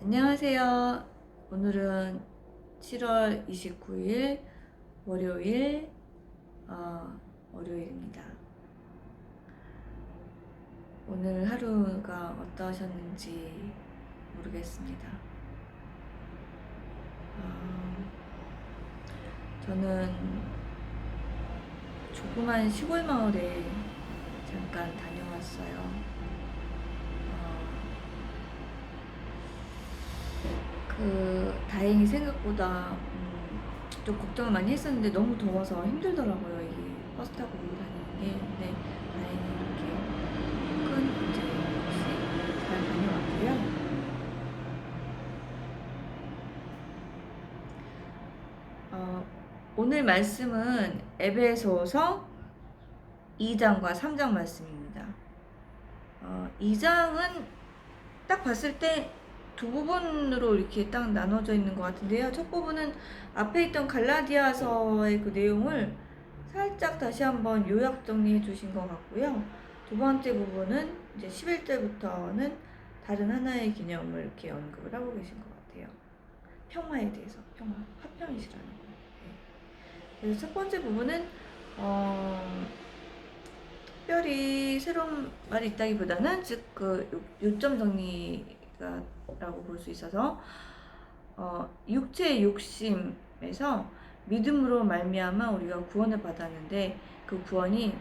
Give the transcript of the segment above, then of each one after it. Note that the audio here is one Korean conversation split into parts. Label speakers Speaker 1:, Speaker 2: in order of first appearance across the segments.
Speaker 1: 안녕하세요. 오늘은 7월 29일 월요일 어, 월요일입니다. 오늘 하루가 어떠셨는지 모르겠습니다. 어, 저는 조그만 시골 마을에 잠깐 다녀왔어요. 어, 그 다행히 생각보다 음, 좀 걱정을 많이 했었는데 너무 더워서 힘들더라고요. 이게 버스 타고 다니는 게. 근데 다행히 이렇게 큰 문제 없이 잘 다녀왔고요. 어, 오늘 말씀은 에베소서 2장과 3장 말씀입니다. 어, 2장은 딱 봤을 때 두 부분으로 이렇게 딱 나눠져 있는 것 같은데요. 첫 부분은 앞에 있던 갈라디아서의 그 내용을 살짝 다시 한번 요약 정리해 주신 것 같고요. 두 번째 부분은 이제 11절부터는 다른 하나의 개념을 이렇게 언급을 하고 계신 것 같아요. 평화에 대해서, 평화, 화평이시라는 거예요. 네. 그래서 첫 번째 부분은 어, 특별히 새로운 말이 있다기보다는 즉 그 요점 정리 가 라고 볼 수 있어서 어, 육체의 욕심에서 믿음으로 말미암아 우리가 구원을 받았는데 그 구원이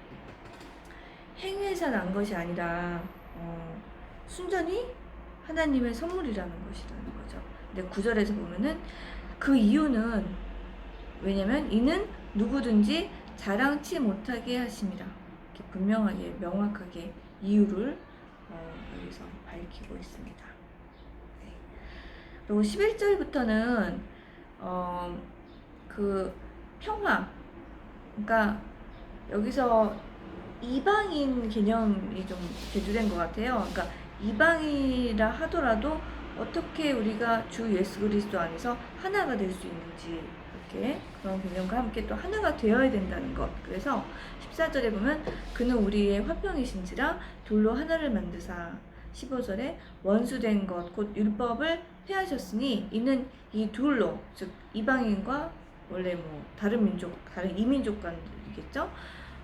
Speaker 1: 행위에서 난 것이 아니라 어, 순전히 하나님의 선물이라는 것이라는 거죠. 근데 구절에서 보면은 그 이유는 왜냐면 이는 누구든지 자랑치 못하게 하심이라 분명하게 명확하게 이유를 어, 여기서 밝히고 있습니다. 네. 그리고 11절부터는 어, 그 평화 그러니까 여기서 이방인 개념이 좀 대두된 것 같아요. 그러니까 이방이라 하더라도 어떻게 우리가 주 예수 그리스도 안에서 하나가 될 수 있는지 이렇게 그런 개념과 함께 또 하나가 되어야 된다는 것. 그래서 14절에 보면 그는 우리의 화평이신지라 돌로 하나를 만드사 15절에 원수된 것 곧 율법을 폐하셨으니 이는 이 둘로 즉 이방인과 원래 뭐 다른 민족 다른 이민족 간이겠죠.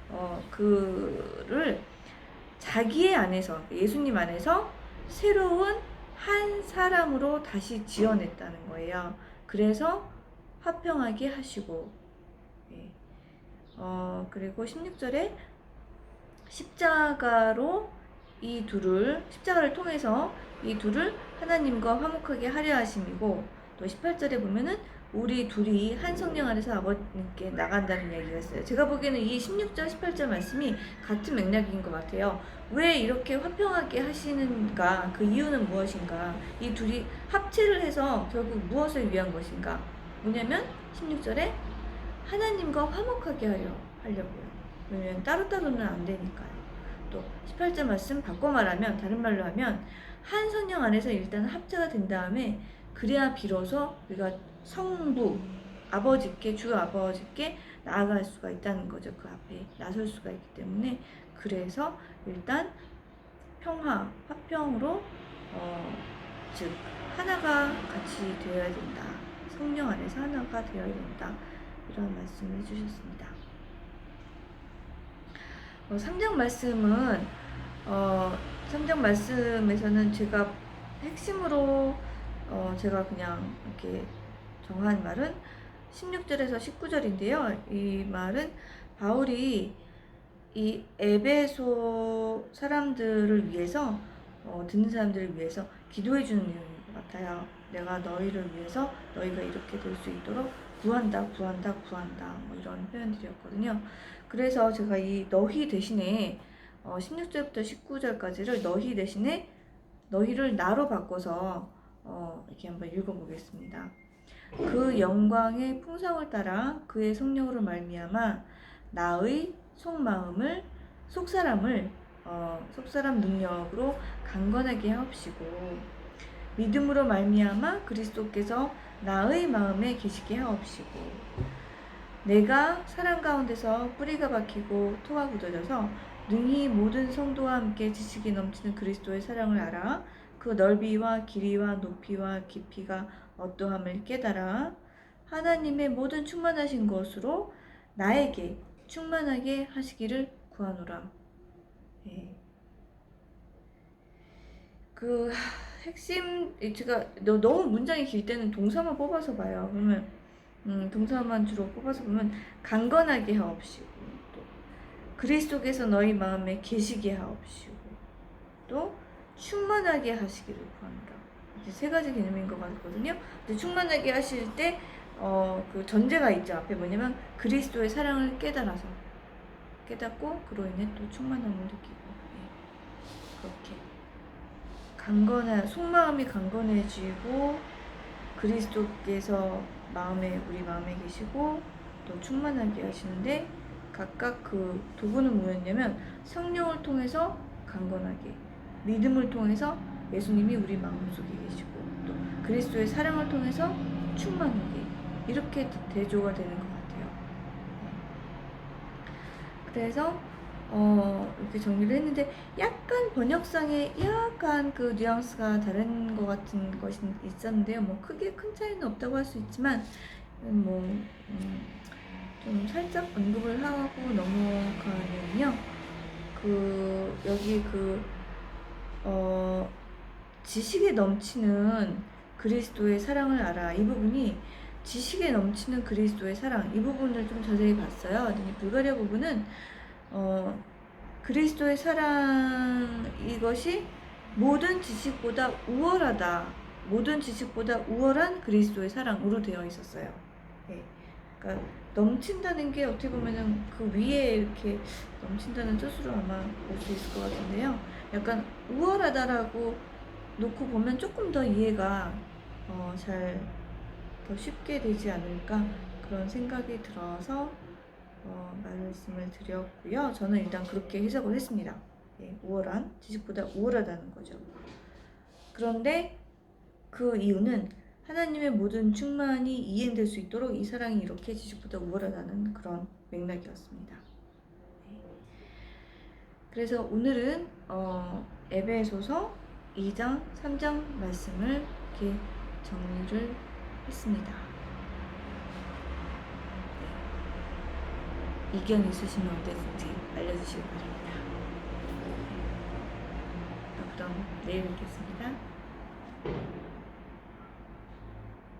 Speaker 1: 어 그를 자기의 안에서 예수님 안에서 새로운 한 사람으로 다시 지어냈다는 거예요. 그래서 화평하게 하시고, 예. 어, 그리고 16절에 십자가로 이 둘을, 십자가를 통해서 이 둘을 하나님과 화목하게 하려 하심이고, 또 18절에 보면은 우리 둘이 한 성령 안에서 아버님께 나간다는 얘기가 있어요. 제가 보기에는 이 16절, 18절 말씀이 같은 맥락인 것 같아요. 왜 이렇게 화평하게 하시는가? 그 이유는 무엇인가? 이 둘이 합체를 해서 결국 무엇을 위한 것인가? 뭐냐면 16절에 하나님과 화목하게 하려, 하려고요. 왜냐면 따로따로는 안 되니까요. 또 18절 말씀 바꿔 말하면, 다른 말로 하면, 한 성령 안에서 일단 합체가 된 다음에, 그래야 비로소 우리가 성부, 아버지께, 주 아버지께 나아갈 수가 있다는 거죠. 그 앞에 나설 수가 있기 때문에. 그래서 일단 평화, 화평으로, 어, 즉, 하나가 같이 되어야 된다. 성령 안에서 하나가 되어야 된다. 이런 말씀을 해주셨습니다. 어, 3장 말씀은, 어, 3장 말씀에서는 제가 핵심으로, 어, 제가 그냥 이렇게 정한 말은 16절에서 19절인데요. 이 말은 바울이 이 에베소 사람들을 위해서 어, 듣는 사람들을 위해서 기도해 주는 내용인 것 같아요. 내가 너희를 위해서 너희가 이렇게 될 수 있도록 구한다, 구한다, 구한다 뭐 이런 표현들이었거든요. 그래서 제가 이 너희 대신에 어, 16절부터 19절까지를 너희 대신에 너희를 나로 바꿔서 어, 이렇게 한번 읽어보겠습니다. 그 영광의 풍성을 따라 그의 성령으로 말미암아 나의 속마음을 속사람을 어, 속사람 능력으로 강건하게 하옵시고 믿음으로 말미암아 그리스도께서 나의 마음에 계시게 하옵시고 내가 사랑 가운데서 뿌리가 박히고 토가 굳어져서 능히 모든 성도와 함께 지식이 넘치는 그리스도의 사랑을 알아 그 넓이와 길이와 높이와 깊이가 어떠함을 깨달아 하나님의 모든 충만하신 것으로 나에게 충만하게 하시기를 구하노라. 예. 그 핵심 제가 너- 너무 문장이 길 때는 동사만 뽑아서 봐요. 그러면 음, 동사만 주로 뽑아서 보면 강건하게 하옵시고 또 그리스도 께서 너희 마음에 계시게 하옵시고 또 충만하게 하시기를 구합니다. 이제 세 가지 개념인 것 같거든요. 근데 충만하게 하실 때 어, 그 전제가 있죠. 앞에 뭐냐면 그리스도의 사랑을 깨달아서 깨닫고 그로 인해 또 충만함을 느끼고 예. 그렇게 강건한 속마음이 강건해지고 그리스도께서 마음에 우리 마음에 계시고 또 충만하게 하시는데 각각 그 도구는 뭐였냐면 성령을 통해서 강건하게 믿음을 통해서 예수님이 우리 마음속에 계시고 또 그리스도의 사랑을 통해서 충만하게 이렇게 대조가 되는 것 같아요. 네. 그래서 어, 이렇게 정리를 했는데 약간 번역상에 약간 그 뉘앙스가 다른 것 같은 것이 있었는데요. 뭐 크게 큰 차이는 없다고 할 수 있지만 음, 뭐, 음, 좀 살짝 언급을 하고 넘어가면요. 그, 여기 그, 어, 지식에 넘치는 그리스도의 사랑을 알아. 이 부분이 지식에 넘치는 그리스도의 사랑. 이 부분을 좀 자세히 봤어요. 불가리아 부분은 어, 그리스도의 사랑 이것이 모든 지식보다 우월하다. 모든 지식보다 우월한 그리스도의 사랑으로 되어 있었어요. 예. 그러니까 넘친다는 게 어떻게 보면은 그 위에 이렇게 넘친다는 뜻으로 아마 볼 수 있을 것 같은데요. 약간 우월하다라고 놓고 보면 조금 더 이해가 어, 잘 더 쉽게 되지 않을까 그런 생각이 들어서 어, 말씀을 드렸고요. 저는 일단 그렇게 해석을 했습니다. 예, 우월한 지식보다 우월하다는 거죠. 그런데 그 이유는 하나님의 모든 충만이 이행될 수 있도록 이 사랑이 이렇게 지식보다 우월하다는 그런 맥락이었습니다. 네. 그래서 오늘은 어, 에베소서 2장, 3장 말씀을 이렇게 정리를 했습니다. 네. 이견 있으시면 언제든지 알려주시기 바랍니다. 네. 그럼 내일 뵙겠습니다.